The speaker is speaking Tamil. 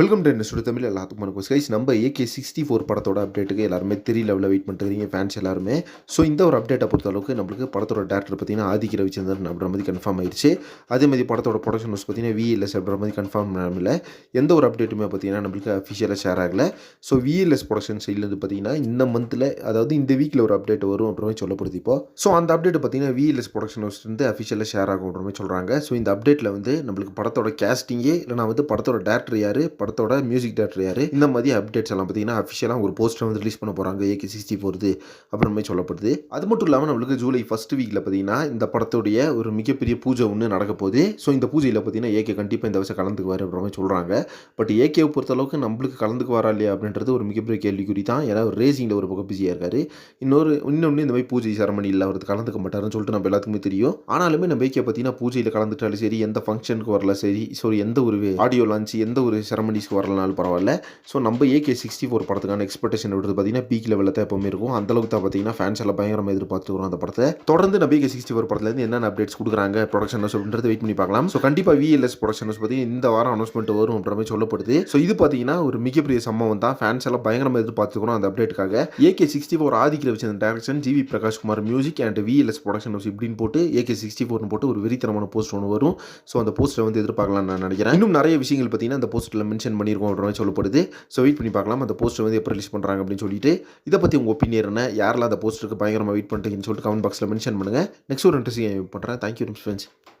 வெல்கம் டு என்ன தமிழ் எல்லாத்துக்கும் வணக்கம். கைஸ் நம்ம ஏகே சிக்ஸ்டி ஃபோர் படத்தோட அப்டேட்டுக்கு எல்லாருமே த்ரீ லெவலில் வெயிட் பண்ணிட்டு ஃபேன்ஸ் எல்லாருமே. ஸோ இந்த ஒரு அப்டேட்டை பொறுத்த அளவுக்கு நம்மளுக்கு படத்தோட டேரக்டர் பார்த்தீங்கன்னா ஆதிக்க ரவிச்சந்திரன் அப்படின்ற மாதிரி கன்ஃபார்ம் ஆயிடுச்சு. அதே மாதிரி படத்தோட ப்ரொடக்ஷன் ஹவுஸ் பார்த்தீங்கன்னா விஎல்எஸ் அப்படின்ற மாதிரி கன்ஃபார்ம் இல்லை. எந்த ஒரு அப்டேட்டுமே பார்த்தீங்கன்னா நம்மளுக்கு அஃபிஷியலாக ஷேர் ஆகலை. ஸோ விஎல்எஸ் ப்ரொடக்ஷன் சைட்லேருந்து பார்த்தீங்கன்னா இந்த மந்தில் அதாவது இந்த வீக்கில் ஒரு அப்டேட் வரும் அப்படின்ற மாதிரி சொல்லப்படுது இப்போ. ஸோ அந்த அப்டேட் பார்த்தீங்கன்னா விஎல்எஸ் ப்ரொடக்ஷன் ஹவுஸ்லேருந்து வந்து அஃபிஷியலாக ஷேர் ஆகும் அப்படின்னு மாதிரி சொல்கிறாங்க ஸோ இந்த அப்டேட்டில் வந்து நம்மளுக்கு படத்தோட கேஸ்டிங்கே இல்லைனா வந்து படத்தோட டேரக்டர் யார்? படத்தோட மியூசிக் டேரக்டர் யார்? இந்த மாதிரி அப்டேட்ஸ் எல்லாம் பார்த்தீங்கன்னா அஃபிஷியலாக ஒரு போஸ்டர் வந்து ரிலீஸ் பண்ண போகிறாங்க ஏகே சிக்ஸ்டி ஃபோர்து அப்புறமே மாதிரி சொல்லப்படுது. அது மட்டும் இல்லாமல் நம்மளுக்கு ஜூலை ஃபஸ்ட் வீக்கில் பார்த்தீங்கன்னா இந்த படத்துடைய ஒரு மிகப்பெரிய பூஜை ஒன்று நடக்க போகுது. ஸோ இந்த பூஜையில் பார்த்தீங்கன்னா ஏகே கண்டிப்பாக இந்த வருஷம் கலந்துக்குவார் அப்படின்ற மாதிரி சொல்கிறாங்க பட் ஏகேவை பொறுத்தளவுக்கு நம்மளுக்கு கலந்துக்குவாரா இல்லையா அப்படின்றது ஒரு மிகப்பெரிய கேள்விக்குறி தான். ஏன்னா ரேசிங்கில் ஒரு பக்கம் பிஸியாக இருக்காரு. இன்னொரு இன்னொன்று இந்த மாதிரி பூஜை செரமனியில் அவர் கலந்துக்க மாட்டாருன்னு சொல்லிட்டு நம்ம எல்லாத்துக்குமே தெரியும். ஆனாலுமே நம்ம ஏகே பார்த்தீங்கன்னா பூஜையில் கலந்துட்டாலும் சரி எந்த ஃபங்க்ஷனுக்கு வரல சரி ஸோ எந்த ஒரு ஆடியோ லான்ச் எந்த ஒரு காமெடிஸ்க்கு வரலனாலும் பரவாயில்ல. ஸோ நம்ம ஏகே சிக்ஸ்டி ஃபோர் படத்துக்கான எக்ஸ்பெக்டேஷன் விடுறது பார்த்தீங்கன்னா பீக் லெவலில் தான் எப்பவுமே இருக்கும். அந்தளவுக்கு தான் பார்த்தீங்கன்னா ஃபேன்ஸ் எல்லாம் பயங்கரமாக எதிர்பார்த்து வரும் அந்த படத்தை. தொடர்ந்து நம்ம ஏகே சிக்ஸ்டி ஃபோர் படத்துலேருந்து என்னென்ன அப்டேட்ஸ் கொடுக்குறாங்க ப்ரொடக்ஷன் அப்படின்றது வெயிட் பண்ணி பார்க்கலாம். ஸோ கண்டிப்பாக விஎல்எஸ் ப்ரொடக்ஷன் பார்த்தீங்கன்னா இந்த வாரம் அனௌன்ஸ்மெண்ட் வரும் அப்படின்ற மாதிரி சொல்லப்படுது. ஸோ இது பார்த்தீங்கன்னா ஒரு மிகப்பெரிய சம்பவம் தான். ஃபேன்ஸ் எல்லாம் பயங்கரமாக எதிர்பார்த்துக்கணும் அந்த அப்டேட்டுக்காக ஏகே சிக்ஸ்டி ஃபோர் ஆதிக்கிற அந்த direction GV Prakash Kumar music and VLS production house இப்படின்னு போட்டு ஏகே சிக்ஸ்டி ஃபோர்னு போட்டு ஒரு வெறித்தனமான போஸ்ட் ஒன்று வரும். ஸோ அந்த போஸ்ட்டை வந்து எதிர்பார்க்கலாம் நான் நினைக்கிறேன். இன்னும் நிறைய விஷயங்கள் பார்த்தீங்கன்னா அந்த போஸ்ட்டில் மென்ஷன் பண்ணியிருக்கோம் மாதிரி சொல்லப்படுது. ஸோ வெயிட் பண்ணி பார்க்கலாம். அந்த போஸ்ட்டர் வந்து எப்போ ரிலீஸ் பண்ணுறாங்க அப்படின்னு சொல்லிட்டு. இதை பற்றி உங்கள் ஒப்பீனியர் என்ன? யாரெல்லாம் அந்த போஸ்டருக்கு பயங்கரமாக வெயிட் பண்ணுறீங்கன்னு சொல்லிட்டு கமெண்ட் பாக்ஸில் மென்ஷன் பண்ணுங்கள் நெக்ஸ்ட் ஒரு இன்ட்ரெஸ்டிங் பண்ணுறேன் தேங்க்யூ ஃப்ரெண்ட்ஸ்